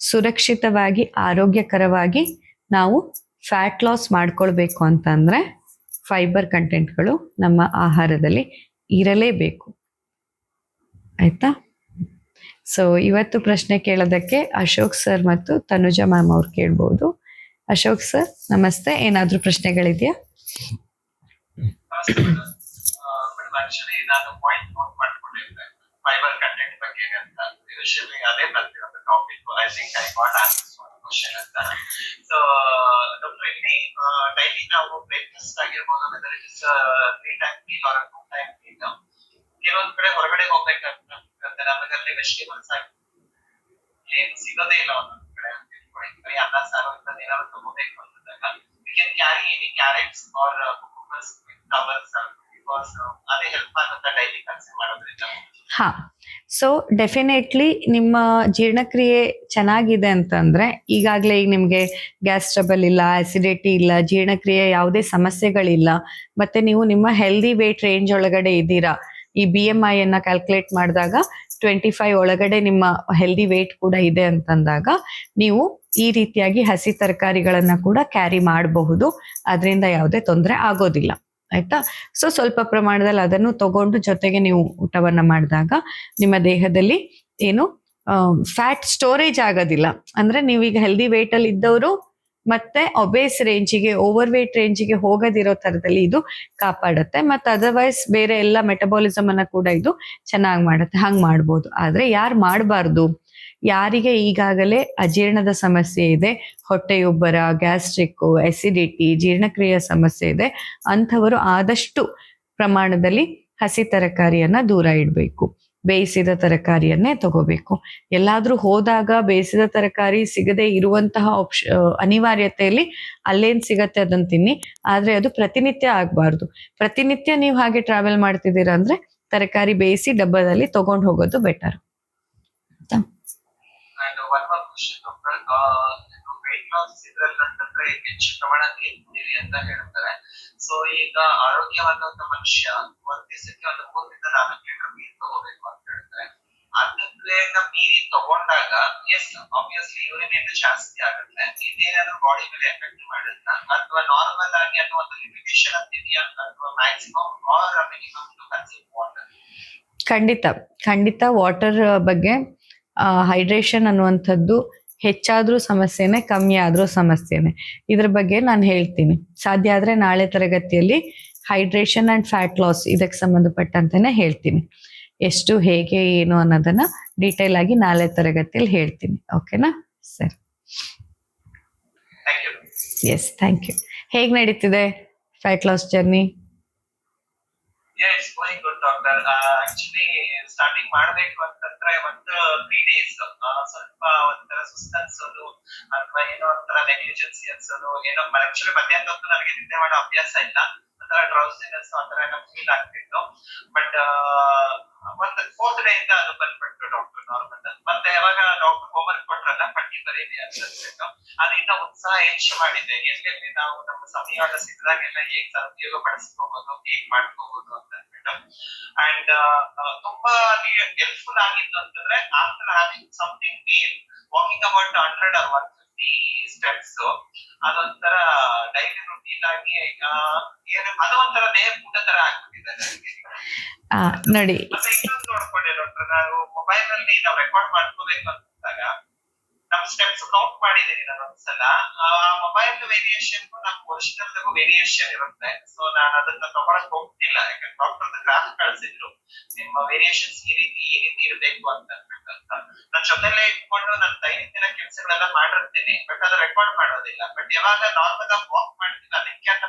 ಸುರಕ್ಷಿತವಾಗಿ, ಆರೋಗ್ಯಕರವಾಗಿ ನಾವು ಫ್ಯಾಟ್ ಲಾಸ್ ಮಾಡ್ಕೊಳ್ಬೇಕು ಅಂತಂದ್ರೆ ಫೈಬರ್ ಕಂಟೆಂಟ್ಗಳು ನಮ್ಮ ಆಹಾರದಲ್ಲಿ ಇರಲೇಬೇಕು. ಆಯ್ತಾ? ಸೊ ಇವತ್ತು ಪ್ರಶ್ನೆ ಕೇಳೋದಕ್ಕೆ ಅಶೋಕ್ ಸರ್ ಮತ್ತು ತನುಜಾ ಮ್ಯಾಮ್ ಅವ್ರು ಕೇಳ್ಬೋದು. ಅಶೋಕ್ ಸರ್ ನಮಸ್ತೆ. ಏನಾದ್ರೂ ಪ್ರಶ್ನೆಗಳಿದೆಯಾ? ಫೈಬರ್ ಕಂಟೆಂಟ್ ಬಗ್ಗೆ ಅಂತ ಅದೇ topic I think I got answers question ಅಂತ ಸೊ ಡಾಕ್ಟರ್ ಇಲ್ಲಿ ಡೈಲಿ ನಾವು ಬ್ರೇಕ್ಫಾಸ್ಟ್ ಆಗಿರ್ಬೋದು whether it is three time meal or two time meal ಕೆಲವೊಂದ್ ಕಡೆ ಹೊರಗಡೆ ಹೋಗ್ಬೇಕಂತ ನಮಗೆ ಅಲ್ಲಿ ವೆಜಿಟೇಬಲ್ಸ್ ಆಗಿ ಏನು ಸಿಗೋದೇ ಇಲ್ಲ ಒಂದೊಂದ್ ಕಡೆ ಅಂತ ಇಟ್ಕೊಳ್ಳಿ ಬರೀ ಅನ್ನ, ಸಾರು, ಇಂಥದ್ದು ಏನಾದ್ರು ತಗೋಬೇಕು ಅಂತಂದಾಗ we can carry any carrots or cucumbers towels because ಅದೇ ಹಾ ಸೊ ಡೆಫಿನೆಟ್ಲಿ ನಿಮ್ಮ ಜೀರ್ಣಕ್ರಿಯೆ ಚೆನ್ನಾಗಿದೆ ಅಂತಂದ್ರೆ ಈಗಾಗಲೇ ಈಗ ನಿಮಗೆ ಗ್ಯಾಸ್ ಟ್ರಬಲ್ ಇಲ್ಲ ಆಸಿಡಿಟಿ ಇಲ್ಲ, ಜೀರ್ಣಕ್ರಿಯೆ ಯಾವುದೇ ಸಮಸ್ಯೆಗಳಿಲ್ಲ, ಮತ್ತೆ ನೀವು ನಿಮ್ಮ ಹೆಲ್ದಿ ವೇಟ್ ರೇಂಜ್ ಒಳಗಡೆ ಇದ್ದೀರಾ, ಈ ಬಿ ಎಂ ಐ ಅನ್ನ ಕ್ಯಾಲ್ಕುಲೇಟ್ ಮಾಡಿದಾಗ ಟ್ವೆಂಟಿ ಫೈವ್ ಒಳಗಡೆ ನಿಮ್ಮ ಹೆಲ್ದಿ ವೇಟ್ ಕೂಡ ಇದೆ ಅಂತಂದಾಗ ನೀವು ಈ ರೀತಿಯಾಗಿ ಹಸಿ ತರಕಾರಿಗಳನ್ನ ಕೂಡ ಕ್ಯಾರಿ ಮಾಡಬಹುದು, ಅದರಿಂದ ಯಾವುದೇ ತೊಂದರೆ ಆಗೋದಿಲ್ಲ. ಆಯ್ತಾ? ಸೊ ಸ್ವಲ್ಪ ಪ್ರಮಾಣದಲ್ಲಿ ಅದನ್ನು ತಗೊಂಡು ಜೊತೆಗೆ ನೀವು ಊಟವನ್ನ ಮಾಡಿದಾಗ ನಿಮ್ಮ ದೇಹದಲ್ಲಿ ಏನು ಫ್ಯಾಟ್ ಸ್ಟೋರೇಜ್ ಆಗೋದಿಲ್ಲ. ಅಂದ್ರೆ ನೀವೀಗ ಹೆಲ್ದಿ ವೇಟ್ ಅಲ್ಲಿ ಇದ್ದವರು ಮತ್ತೆ ಒಬೇಸ್ ರೇಂಜಿಗೆ ಓವರ್ ವೇಟ್ ರೇಂಜಿಗೆ ಹೋಗದಿರೋ ತರದಲ್ಲಿ ಇದು ಕಾಪಾಡುತ್ತೆ. ಮತ್ತೆ ಅದರ್ವೈಸ್ ಬೇರೆ ಎಲ್ಲ ಮೆಟಬಾಲಿಸಮ್ ಅನ್ನ ಕೂಡ ಇದು ಚೆನ್ನಾಗಿ ಮಾಡುತ್ತೆ. ಹಂಗ್ ಮಾಡ್ಬೋದು. ಆದ್ರೆ ಯಾರು ಮಾಡಬಾರ್ದು? ಯಾರಿಗೆ ಈಗಾಗಲೇ ಅಜೀರ್ಣದ ಸಮಸ್ಯೆ ಇದೆ, ಹೊಟ್ಟೆಯುಬ್ಬರ ಗ್ಯಾಸ್ಟ್ರಿಕ್ ಎಸಿಡಿಟಿ ಜೀರ್ಣಕ್ರಿಯೆ ಸಮಸ್ಯೆ ಇದೆ, ಅಂಥವರು ಆದಷ್ಟು ಪ್ರಮಾಣದಲ್ಲಿ ಹಸಿ ತರಕಾರಿಯನ್ನ ದೂರ ಇಡಬೇಕು. ಬೇಯಿಸಿದ ತರಕಾರಿಯನ್ನೇ ತಗೋಬೇಕು. ಎಲ್ಲಾದ್ರೂ ಹೋದಾಗ ಬೇಯಿಸಿದ ತರಕಾರಿ ಸಿಗದೆ ಇರುವಂತಹ ಆಪ್ಷ ಅನಿವಾರ್ಯತೆಯಲ್ಲಿ ಅಲ್ಲೇನ್ ಸಿಗತ್ತೆ ಅದನ್ನ ತಿನ್ನಿ. ಆದ್ರೆ ಅದು ಪ್ರತಿನಿತ್ಯ ಆಗ್ಬಾರ್ದು. ಪ್ರತಿನಿತ್ಯ ನೀವು ಹಾಗೆ ಟ್ರಾವೆಲ್ ಮಾಡ್ತಿದ್ದೀರಾ ಅಂದ್ರೆ ತರಕಾರಿ ಬೇಯಿಸಿ ಡಬ್ಬದಲ್ಲಿ ತಗೊಂಡು ಹೋಗೋದು ಬೆಟರ್ ಹೆಚ್ಚು ಅಂತ ಹೇಳ್ತಾರೆ. ಸೊ ಈಗ ಆರೋಗ್ಯವಾದಂತ ಮನುಷ್ಯ ಒಂದ್ ದಿವಸಕ್ಕೆ ಒಂದು ಮೂರರಿಂದ ನಾಲ್ಕು ಲೀಟರ್ ನೀರು ತಗೋಬೇಕು. ತಗೊಂಡಾಗ ಎಸ್ ಆಬ್ವಿಯಸ್ಲಿ ಯೂರಿನೇಟ್ ಜಾಸ್ತಿ ಆಗುತ್ತೆ. ಇದೇನಾದ್ರೂ ಬಾಡಿ ಮೇಲೆ ಎಫೆಕ್ಟ್ ಮಾಡುತ್ತಾ? ಅಥವಾ ನಾರ್ಮಲ್ ಆಗಿ ಅನ್ನೋ ಒಂದು ಲಿಮಿಟೇಷನ್ ಅಂತ ಇದೆಯಾ? ಅಥವಾ maximum or minimum to consume water ಖಂಡಿತ. ಖಂಡಿತ ವಾಟರ್ ಬಗ್ಗೆ ಹೈಡ್ರೇಷನ್ ಅನ್ನುವಂಥದ್ದು ಹೆಚ್ಚಾದ್ರೂ ಸಮಸ್ಯೆನೆ, ಕಮ್ಮಿ ಆದ್ರೂ ಸಮಸ್ಯೆನೆ. ಇದ್ರ ಬಗ್ಗೆ ನಾನು ಹೇಳ್ತೀನಿ. ಸಾಧ್ಯ ಆದ್ರೆ ನಾಳೆ ತರಗತಿಯಲ್ಲಿ ಹೈಡ್ರೇಷನ್ ಅಂಡ್ ಫ್ಯಾಟ್ ಲಾಸ್ ಇದಕ್ಕೆ ಸಂಬಂಧಪಟ್ಟಂತೆನೆ ಹೇಳ್ತೀನಿ. ಎಷ್ಟು ಹೇಗೆ ಏನು ಅನ್ನೋದನ್ನ ಡೀಟೇಲ್ ಆಗಿ ನಾಳೆ ತರಗತಿಯಲ್ಲಿ ಹೇಳ್ತೀನಿ. ಓಕೆನಾ ಸರಿ. ಎಸ್ ಥ್ಯಾಂಕ್ ಯು ಹೇಗ್ ನಡೀತಿದೆ ಫ್ಯಾಟ್ ಲಾಸ್ ಜರ್ನಿ starting ಮಾಡ್ಬೇಕು ಅಂತಂದ್ರೆ ಒಂದು ತ್ರೀ ಡೇಸ್ ಸ್ವಲ್ಪ ಒಂಥರ ಸುಸ್ತು ಅನ್ಸೋದು ಅಥವಾ ಏನೋ ಒಂಥರ ನೆಗ್ಲಿಜೆನ್ಸಿ ಅನ್ಸೋದು ಏನೋ ಆಕ್ಚುಲಿ ಮಧ್ಯಾಹ್ನ ನನಗೆ ನಿದ್ದೆ ಮಾಡೋ ಅಭ್ಯಾಸ ಇಲ್ಲ. ಡ್ರೌಸಿನೆಸ್ ಆ ನಮ್ಗೆ ಫೀಲ್ ಆಗ್ತಿತ್ತು. ಬಟ್ ಒಂದು ಫೋರ್ತ್ ಡೇ ಇಂದ ಅದು ಬಂದ್ಬಿಟ್ಟು ಡಾಕ್ಟರ್ ನಾರ್ಮಲ್ ಮತ್ತೆ ಯಾವಾಗ ಡಾಕ್ಟರ್ ಹೋಮ್ವರ್ಕ್ ಕೊಟ್ರಲ್ಲ ಪಟ್ಟಿ ಬರೀರಿ ಅಂತ ಅದರಿಂದ ಉತ್ಸಾಹ ಹೆಚ್ಚು ಮಾಡಿದೆ. ಎಲ್ಲೆಲ್ಲಿ ನಾವು ನಮ್ಮ ಸಮಯದ ಸಿಕ್ಕದಾಗೆಲ್ಲ ಹೇಗ್ ಸದುಪಯೋಗ ಪಡಿಸ್ಕೋಬಹುದು ಹೇಗ್ ಮಾಡ್ಕೋಬಹುದು ಅಂತ ಅಂದ್ಬಿಟ್ಟು. ಅಂಡ್ ತುಂಬಾ ಹೆಲ್ಪ್ಫುಲ್ ಆಗಿತ್ತು ಅಂತಂದ್ರೆ after having something meal walking about hundred fifty steps ಅದೊಂಥರ ಡೈಲಿ ರುಟೀನ್ ಆಗಿ ಏನು ಅದೊಂಥರ ದೇಹ ಊಟ ತರ ಆಗ್ಬಿಟ್ಟಿದೆ ನೋಡಿ. ಮತ್ತೆ ಇನ್ನೊಂದು ನೋಡ್ಕೊಂಡೆ ಡಾಕ್ಟರ್ ನಾವು ಮೊಬೈಲ್ನಲ್ಲಿ ನಾವು ರೆಕಾರ್ಡ್ ಮಾಡ್ಕೋಬೇಕು ಅಂದಾಗ ನಮ್ ಸ್ಟೆಪ್ಸ್ ಕೌಂಟ್ ಮಾಡಿದೀನಿ ನಾನು ಒಂದ್ಸಲ. ಮೊಬೈಲ್ ವೇರಿಯೇಷನ್ ನಮ್ ಒರಿಜಿನಲ್ ವೇರಿಯೇಷನ್ ಇರುತ್ತೆ. ಸೊ ನಾನು ಅದನ್ನ ತಗೊಳಕ್ ಹೋಗ್ತಿಲ್ಲ. ಯಾಕಂದ್ರೆ ಡಾಕ್ಟರ್ ಗ್ರಾಫ್ ಕಳ್ಸಿದ್ರು. ನಿಮ್ಮ ವೇರಿಯೇಷನ್ಸ್ ಈ ರೀತಿ ಈ ರೀತಿ ಇರಬೇಕು ಅಂತ ನನ್ನ ಜೊತೆಲ್ಲೇ ಜೊತೆಲೆ ಇಟ್ಕೊಂಡು ನನ್ನ ದೈನಂದಿನ ಕೆಲಸಗಳೆಲ್ಲ ಮಾಡಿರ್ತೀನಿ. ಬಟ್ ಅದು ರೆಕಾರ್ಡ್ ಮಾಡೋದಿಲ್ಲ. ಬಟ್ ಯಾವಾಗ ನಾರ್ಮಲ್ ಆಗಿ ವಾಕ್ ಮಾಡ್ತೀನಿ ಅದಕ್ಕೆ ಅಂತ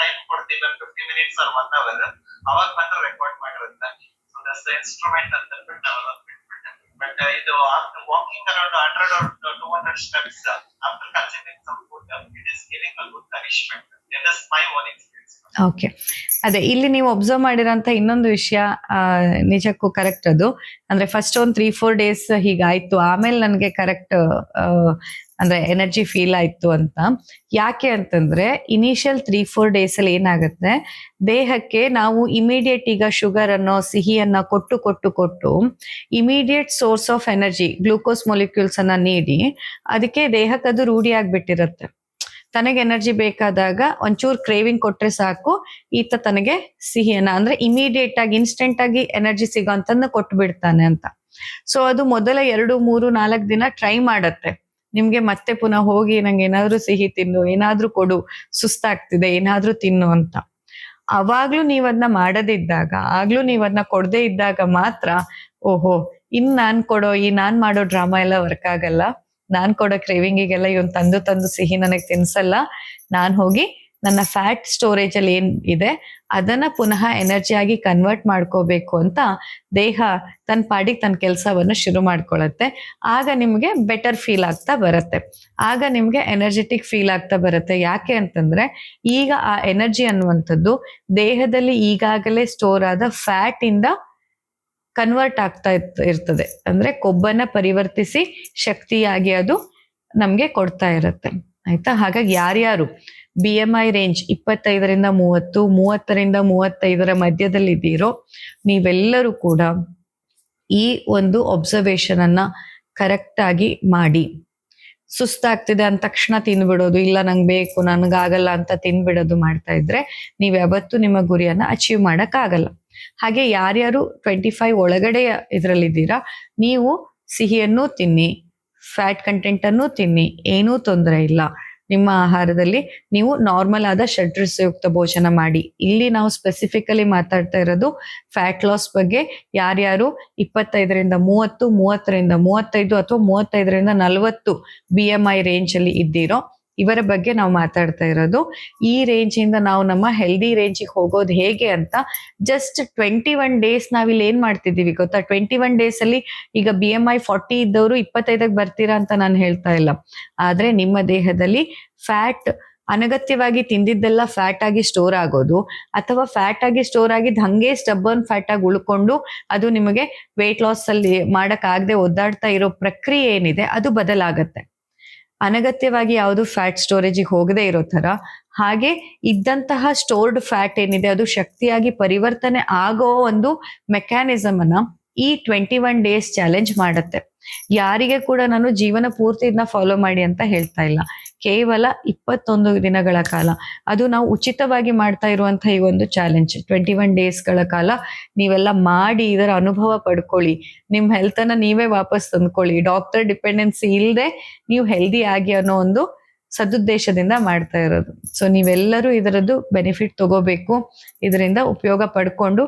ಟೈಮ್ ಕೊಡ್ತೀನಿ fifty minutes or one hour ಅವಾಗ ಮಾತ್ರ ರೆಕಾರ್ಡ್ ಮಾಡಿರುತ್ತೆ. ಸೊ ದಸ್ ಇನ್ಸ್ಟ್ರೂಮೆಂಟ್ ಅಂತ. ಇದು after walking around 100 or 200 steps, uh, after consuming some food, uh, it is giving a good nourishment. That is my own experience. Okay. ಅದೇ, ಇಲ್ಲಿ ನೀವು ಒಬ್ಸರ್ವ್ ಮಾಡಿರೋಂತ ಇನ್ನೊಂದು ವಿಷಯ ನಿಜಕ್ಕೂ ಕರೆಕ್ಟ್ ಅದು. ಅಂದ್ರೆ ಫಸ್ಟ್ ಒಂದ್ ತ್ರೀ ಫೋರ್ ಡೇಸ್ ಹೀಗಾಯ್ತು. ಆಮೇಲೆ ನನಗೆ ಕರೆಕ್ಟ್ ಅಂದ್ರೆ ಎನರ್ಜಿ ಫೀಲ್ ಆಯ್ತು ಅಂತ. ಯಾಕೆ ಅಂತಂದ್ರೆ ಇನಿಷಿಯಲ್ ತ್ರೀ ಫೋರ್ ಡೇಸ್ ಅಲ್ಲಿ ಏನಾಗುತ್ತೆ, ದೇಹಕ್ಕೆ ನಾವು ಇಮಿಡಿಯೇಟ್ ಈಗ ಶುಗರ್ ಅನ್ನೋ ಸಿಹಿಯನ್ನ ಕೊಟ್ಟು ಕೊಟ್ಟು ಕೊಟ್ಟು immediate source of energy glucose molecules ಅನ್ನ ನೀಡಿ, ಅದಕ್ಕೆ ದೇಹಕ್ಕೆ ಅದು ರೂಢಿ ಆಗ್ಬಿಟ್ಟಿರುತ್ತೆ ತನಗೆ ಎನರ್ಜಿ ಬೇಕಾದಾಗ ಒಂಚೂರು ಕ್ರೇವಿಂಗ್ ಕೊಟ್ರೆ ಸಾಕು, ಈತ ತನಗೆ ಸಿಹಿಯನ್ನ, ಅಂದ್ರೆ ಇಮಿಡಿಯೇಟ್ ಆಗಿ ಇನ್ಸ್ಟೆಂಟ್ ಆಗಿ ಎನರ್ಜಿ ಸಿಗೋ ಅಂತಂದು ಕೊಟ್ಟು ಬಿಡ್ತಾನೆ ಅಂತ. ಸೊ ಅದು ಮೊದಲ ಎರಡು, ಮೂರು, ನಾಲ್ಕು ದಿನ ಟ್ರೈ ಮಾಡತ್ತೆ. ನಿಮ್ಗೆ ಮತ್ತೆ ಪುನಃ ಹೋಗಿ ನಂಗೆ ಏನಾದ್ರೂ ಸಿಹಿ ತಿನ್ನು, ಏನಾದ್ರೂ ಕೊಡು, ಸುಸ್ತಾಗ್ತಿದೆ, ಏನಾದ್ರೂ ತಿನ್ನು ಅಂತ. ಅವಾಗ್ಲೂ ನೀವ್ ಅದನ್ನ ಮಾಡದಿದ್ದಾಗ, ಆಗ್ಲೂ ನೀವ್ ಅದನ್ನ ಕೊಡದೇ ಇದ್ದಾಗ ಮಾತ್ರ, ಓಹೋ, ಇನ್ ನಾನ್ ಕೊಡೋ, ಈ ನಾನ್ ಮಾಡೋ ಡ್ರಾಮಾ ಎಲ್ಲ ವರ್ಕ್ ಆಗಲ್ಲ. ನಾನ್ ಕೊಡೋ ಕ್ರೇವಿಂಗಿಗೆಲ್ಲ ಇವನ್ ತಂದು ತಂದು ಸಿಹಿ ನನಗೆ ತಿನ್ಸಲ್ಲ. ನಾನು ಹೋಗಿ ನನ್ನ ಫ್ಯಾಟ್ ಸ್ಟೋರೇಜ್ ಅಲ್ಲಿ ಏನ್ ಇದೆ, ಅದನ್ನ ಪುನಃ ಎನರ್ಜಿ ಆಗಿ ಕನ್ವರ್ಟ್ ಮಾಡ್ಕೋಬೇಕು ಅಂತ ದೇಹ ತನ್ನ ಪಾಡಿಗೆ ತನ್ನ ಕೆಲಸವನ್ನು ಶುರು ಮಾಡ್ಕೊಳತ್ತೆ. ಆಗ ನಿಮಗೆ ಬೆಟರ್ ಫೀಲ್ ಆಗ್ತಾ ಬರುತ್ತೆ. ಆಗ ನಿಮಗೆ ಎನರ್ಜೆಟಿಕ್ ಫೀಲ್ ಆಗ್ತಾ ಬರುತ್ತೆ. ಯಾಕೆ ಅಂತಂದ್ರೆ ಈಗ ಆ ಎನರ್ಜಿ ಅನ್ನುವಂಥದ್ದು ದೇಹದಲ್ಲಿ ಈಗಾಗಲೇ ಸ್ಟೋರ್ ಆದ ಫ್ಯಾಟ್ ಇಂದ ಕನ್ವರ್ಟ್ ಆಗ್ತಾ ಇರ್ತ- ಇರ್ತದೆ. ಅಂದ್ರೆ ಕೊಬ್ಬನ್ನ ಪರಿವರ್ತಿಸಿ ಶಕ್ತಿಯಾಗಿ ಅದು ನಮ್ಗೆ ಕೊಡ್ತಾ ಇರುತ್ತೆ. ಆಯ್ತಾ? ಹಾಗಾಗಿ ಯಾರ್ಯಾರು ಬಿ ಎಂ ಐ ರೇಂಜ್ ಇಪ್ಪತ್ತೈದರಿಂದ ಮೂವತ್ತು, ಮೂವತ್ತರಿಂದ ಮೂವತ್ತೈದರ ಮಧ್ಯದಲ್ಲಿ ಇದ್ದೀರೋ ನೀವೆಲ್ಲರೂ ಕೂಡ ಈ ಒಂದು ಒಬ್ಸರ್ವೇಷನ್ ಅನ್ನ ಕರೆಕ್ಟ್ ಆಗಿ ಮಾಡಿ. ಸುಸ್ತಾಗ್ತಿದೆ ಅಂದ ತಕ್ಷಣ ತಿನ್ಬಿಡೋದು ಇಲ್ಲ ನಂಗೆ ಬೇಕು, ನನಗಾಗಲ್ಲ ಅಂತ ತಿನ್ಬಿಡೋದು ಮಾಡ್ತಾ ಇದ್ರೆ, ನೀವು ಯಾವತ್ತೂ ನಿಮ್ಮ ಗುರಿಯನ್ನ ಅಚೀವ್ ಮಾಡಕ್ ಆಗಲ್ಲ. ಹಾಗೆ ಯಾರ್ಯಾರು ಟ್ವೆಂಟಿ ಫೈವ್ ಒಳಗಡೆ ಇದರಲ್ಲಿದ್ದೀರಾ, ನೀವು ಸಿಹಿಯನ್ನು ತಿನ್ನಿ ಫ್ಯಾಟ್ ಕಂಟೆಂಟ್ ಅನ್ನು ತಿನ್ನಿ, ಏನೂ ತೊಂದರೆ ಇಲ್ಲ. ನಿಮ್ಮ ಆಹಾರದಲ್ಲಿ ನೀವು ನಾರ್ಮಲ್ ಆದ ಷಡ್ರಸಯುಕ್ತ ಭೋಜನ ಮಾಡಿ. ಇಲ್ಲಿ ನಾವು ಸ್ಪೆಸಿಫಿಕಲಿ ಮಾತಾಡ್ತಾ ಇರೋದು ಫ್ಯಾಟ್ ಲಾಸ್ ಬಗ್ಗೆ ಯಾರ್ಯಾರು ಇಪ್ಪತ್ತೈದರಿಂದ ಮೂವತ್ತು, ಮೂವತ್ತರಿಂದ ಮೂವತ್ತೈದು ಅಥವಾ ಮೂವತ್ತೈದರಿಂದ ನಲವತ್ತು ಬಿ ಎಂ ಐ ರೇಂಜ್ ಅಲ್ಲಿ ಇದ್ದೀರೋ ಇವರ ಬಗ್ಗೆ ನಾವು ಮಾತಾಡ್ತಾ ಇರೋದು. ಈ ರೇಂಜ್ ಇಂದ ನಾವು ನಮ್ಮ ಹೆಲ್ದಿ ರೇಂಜಿಗೆ ಹೋಗೋದು ಹೇಗೆ ಅಂತ ಜಸ್ಟ್ ಟ್ವೆಂಟಿ ಒನ್ ಡೇಸ್ ನಾವಿಲ್ಲಿ ಏನ್ ಮಾಡ್ತಿದ್ದೀವಿ ಗೊತ್ತಾ? ಟ್ವೆಂಟಿ ಒನ್ ಡೇಸ್ ಅಲ್ಲಿ ಈಗ ಬಿ ಎಂ ಐ ಫಾರ್ಟಿ ಇದ್ದವರು ಇಪ್ಪತ್ತೈದಕ್ಕೆ ಬರ್ತೀರಾ ಅಂತ ನಾನು ಹೇಳ್ತಾ ಇಲ್ಲ. ಆದ್ರೆ ನಿಮ್ಮ ದೇಹದಲ್ಲಿ ಫ್ಯಾಟ್ ಅನಗತ್ಯವಾಗಿ ತಿಂದಿದ್ದೆಲ್ಲ ಫ್ಯಾಟ್ ಆಗಿ ಸ್ಟೋರ್ ಆಗೋದು ಅಥವಾ ಫ್ಯಾಟ್ ಆಗಿ ಸ್ಟೋರ್ ಆಗಿದ್ ಹಂಗೆ ಸ್ಟಬ್ಬನ್ ಫ್ಯಾಟ್ ಆಗಿ ಉಳ್ಕೊಂಡು ಅದು ನಿಮಗೆ ವೆಯ್ಟ್ ಲಾಸ್ ಅಲ್ಲಿ ಮಾಡಕ್ ಆಗದೆ ಒದ್ದಾಡ್ತಾ ಇರೋ ಪ್ರಕ್ರಿಯೆ ಏನಿದೆ ಅದು ಬದಲಾಗತ್ತೆ. ಅನಗತ್ಯವಾಗಿ ಯಾವುದು ಫ್ಯಾಟ್ ಸ್ಟೋರೇಜಿಗೆ ಹೋಗದೆ ಇರೋ ತರ ಹಾಗೆ ಇದ್ದಂತಹ ಸ್ಟೋರ್ಡ್ ಫ್ಯಾಟ್ ಏನಿದೆ ಅದು ಶಕ್ತಿಯಾಗಿ ಪರಿವರ್ತನೆ ಆಗೋ ಒಂದು ಮೆಕ್ಯಾನಿಸಮ್ ಅನ್ನ ಈ ಟ್ವೆಂಟಿ ಒನ್ ಡೇಸ್ ಚಾಲೆಂಜ್ ಮಾಡುತ್ತೆ. ಯಾರಿಗೆ ಕೂಡ ನಾನು ಜೀವನ ಪೂರ್ತಿ ಇದನ್ನ ಫಾಲೋ ಮಾಡಿ ಅಂತ ಹೇಳ್ತಾ ಇಲ್ಲ. ಕೇವಲ ಇಪ್ಪತ್ತೊಂದು ದಿನಗಳ ಕಾಲ. ಅದು ನಾವು ಉಚಿತವಾಗಿ ಮಾಡ್ತಾ ಇರುವಂತಹ ಈ ಒಂದು ಚಾಲೆಂಜ್ ಟ್ವೆಂಟಿ ಒನ್ ಡೇಸ್ಗಳ ಕಾಲ ನೀವೆಲ್ಲ ಮಾಡಿ ಇದರ ಅನುಭವ ಪಡ್ಕೊಳ್ಳಿ. ನಿಮ್ ಹೆಲ್ತ್ ಅನ್ನ ನೀವೇ ವಾಪಸ್ ತಂದ್ಕೊಳ್ಳಿ. ಡಾಕ್ಟರ್ ಡಿಪೆಂಡೆನ್ಸಿ ಇಲ್ಲದೆ ನೀವು ಹೆಲ್ದಿ ಆಗಿ ಅನ್ನೋ ಒಂದು ಸದುದ್ದೇಶದಿಂದ ಮಾಡ್ತಾ ಇರೋದು. ಸೊ ನೀವೆಲ್ಲರೂ ಇದರದ್ದು ಬೆನಿಫಿಟ್ ತಗೋಬೇಕು. ಇದರಿಂದ ಉಪಯೋಗ ಪಡ್ಕೊಂಡು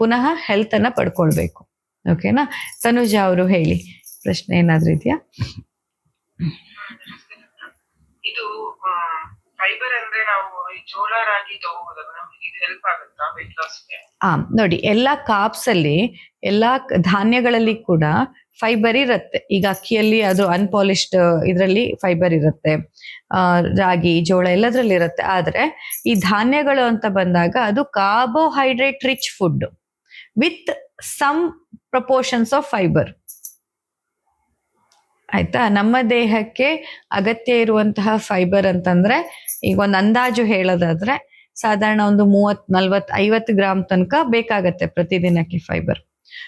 ಪುನಃ ಹೆಲ್ತ್ ಅನ್ನ ಪಡ್ಕೊಳ್ಬೇಕು. ಓಕೆನಾ ತನುಜಾ ಅವರು ಹೇಳಿ. ಪ್ರಶ್ನೆ ಏನಾದ್ರೂ ಇದೆಯಾ? ಇದು ಫೈಬರ್ ಅಂದ್ರೆ ನಾವು ಈ ಜೋಳ ರಾಗಿ ತಗೋಬೋದಲ್ಲ ನಮ್ಗೆ ಇದು ಹೆಲ್ಪ್ ಆಗುತ್ತಾ ವೆಯ್ಟ್ ಲಾಸ್ಗೆ ಆ, ನೋಡಿ, ಎಲ್ಲಾ ಕಾಪ್ಸ್ ಅಲ್ಲಿ, ಎಲ್ಲಾ ಧಾನ್ಯಗಳಲ್ಲಿ ಕೂಡ ಫೈಬರ್ ಇರುತ್ತೆ. ಈಗ ಅಕ್ಕಿಯಲ್ಲಿ ಅದು ಅನ್ಪಾಲಿಶ್ಡ್ ಇದರಲ್ಲಿ ಫೈಬರ್ ಇರುತ್ತೆ. ರಾಗಿ, ಜೋಳ ಎಲ್ಲದ್ರಲ್ಲಿ ಇರುತ್ತೆ. ಆದ್ರೆ ಈ ಧಾನ್ಯಗಳು ಅಂತ ಬಂದಾಗ ಅದು carbohydrate rich food with some proportions of fibre ಆಯ್ತಾ? ನಮ್ಮ ದೇಹಕ್ಕೆ ಅಗತ್ಯ ಇರುವಂತಹ ಫೈಬರ್ ಅಂತಂದ್ರೆ ಈಗ ಒಂದು ಅಂದಾಜು ಹೇಳೋದಾದ್ರೆ ಸಾಧಾರಣ ಒಂದು ಮೂವತ್ ನಲ್ವತ್ ಐವತ್ತು ಗ್ರಾಮ್ ತನಕ ಬೇಕಾಗತ್ತೆ ಪ್ರತಿದಿನಕ್ಕೆ ಫೈಬರ್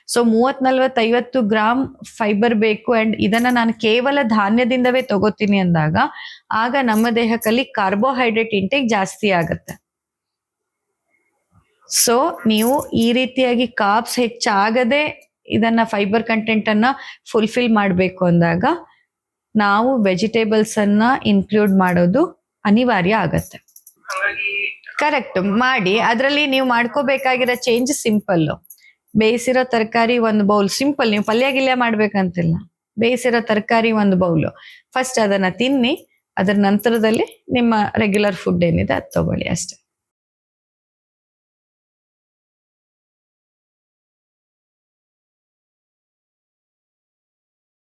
ಸೊ ಮೂವತ್ ನಲ್ವತ್ ಐವತ್ತು ಗ್ರಾಮ್ ಫೈಬರ್ ಬೇಕು ಅಂಡ್ ಇದನ್ನ ನಾನು ಕೇವಲ ಧಾನ್ಯದಿಂದವೇ ತಗೋತೀನಿ ಅಂದಾಗ ಆಗ ನಮ್ಮ ದೇಹಕ್ಕಲ್ಲಿ ಕಾರ್ಬೋಹೈಡ್ರೇಟ್ ಇಂಟೇಕ್ ಜಾಸ್ತಿ ಆಗತ್ತೆ. ಸೊ ನೀವು ಈ ರೀತಿಯಾಗಿ ಕಾಪ್ಸ್ ಹೆಚ್ಚಾಗದೆ ಇದನ್ನ ಫೈಬರ್ ಕಂಟೆಂಟ್ ಅನ್ನ ಫುಲ್ಫಿಲ್ ಮಾಡಬೇಕು ಅಂದಾಗ ನಾವು ವೆಜಿಟೇಬಲ್ಸ್ ಅನ್ನ ಇನ್ಕ್ಲೂಡ್ ಮಾಡೋದು ಅನಿವಾರ್ಯ ಆಗತ್ತೆ. ಕರೆಕ್ಟ್ ಮಾಡಿ. ಅದರಲ್ಲಿ ನೀವು ಮಾಡ್ಕೋಬೇಕಾಗಿರೋ ಚೇಂಜ್ ಸಿಂಪಲ್ ಬೇಯಿಸಿರೋ ತರಕಾರಿ ಒಂದು ಬೌಲ್ ಸಿಂಪಲ್ ನೀವು ಪಲ್ಯ ಗಿಲ್ಯ ಮಾಡ್ಬೇಕಂತಿಲ್ಲ. ಬೇಯಿಸಿರೋ ತರಕಾರಿ ಒಂದು ಬೌಲು ಫಸ್ಟ್ ಅದನ್ನ ತಿನ್ನಿ. ಅದರ ನಂತರದಲ್ಲಿ ನಿಮ್ಮ ರೆಗ್ಯುಲರ್ ಫುಡ್ ಏನಿದೆ ಅದು ತಗೊಳ್ಳಿ ಅಷ್ಟೇ.